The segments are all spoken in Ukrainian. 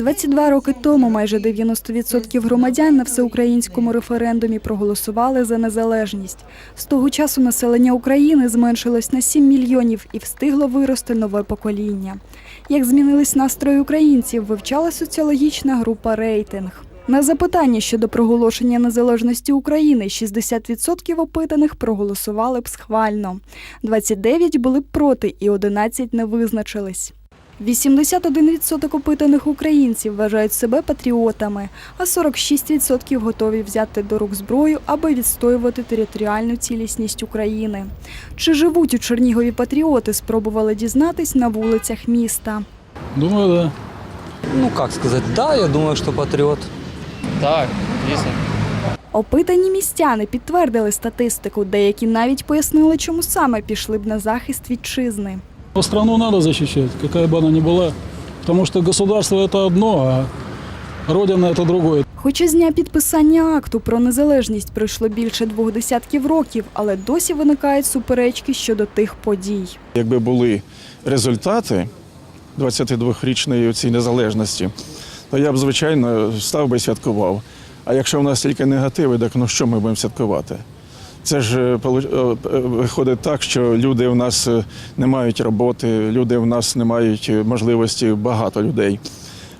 22 роки тому майже 90% громадян на всеукраїнському референдумі проголосували за незалежність. З того часу населення України зменшилось на 7 мільйонів і встигло вирости нове покоління. Як змінились настрої українців, вивчала соціологічна група рейтинг. На запитання щодо проголошення незалежності України 60% опитаних проголосували б схвально, 29 були б проти і 11 не визначились. 81% опитаних українців вважають себе патріотами, а 46% готові взяти до рук зброю, аби відстоювати територіальну цілісність України. Чи живуть у Чернігові патріоти, спробували дізнатись на вулицях міста. Думаю, да. Ну, как сказать, да, я думаю, что патриот. Так, дійсно. Опитані містяни підтвердили статистику, деякі навіть пояснили, чому саме пішли б на захист вітчизни. Но страну надо защищать, какая бы она ни была. Потому что государство это одно, а родина это другое. Хоча з дня підписання акту про незалежність пройшло більше двох десятків років, але досі виникають суперечки щодо тих подій. Якби були результати 22-річної цієї незалежності, то я б, звичайно, став би і святкував. А якщо в нас тільки негативи, так ну що ми будемо святкувати? Це ж е, е, е, виходить так, що люди в нас не мають роботи, люди в нас не мають можливості, багато людей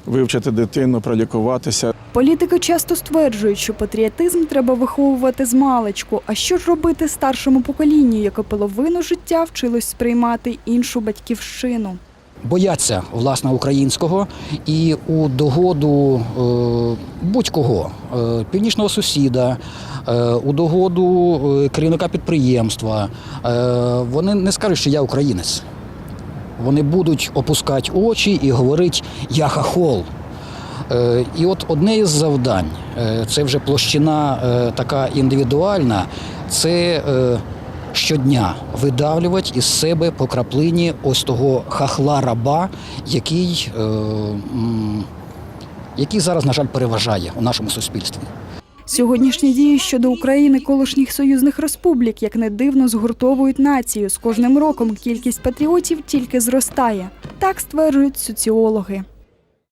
вивчити дитину, пролікуватися. Політики часто стверджують, що патріотизм треба виховувати з маличку. А що ж робити старшому поколінню, яке половину життя вчилось сприймати іншу батьківщину? Бояться власне українського і у догоду е, будь-кого е, північного сусіда, е, у догоду керівника підприємства. Вони не скажуть, що я українець. Вони будуть опускати очі і говорити я хахол. І от одне із завдань, це вже площина така індивідуальна, це щодня видавлювати із себе по краплині ось того хахла раба, який, е, який зараз, на жаль, переважає у нашому суспільстві. Сьогоднішні дії щодо України колишніх союзних республік, як не дивно, згуртовують націю. З кожним роком кількість патріотів тільки зростає. Так стверджують соціологи.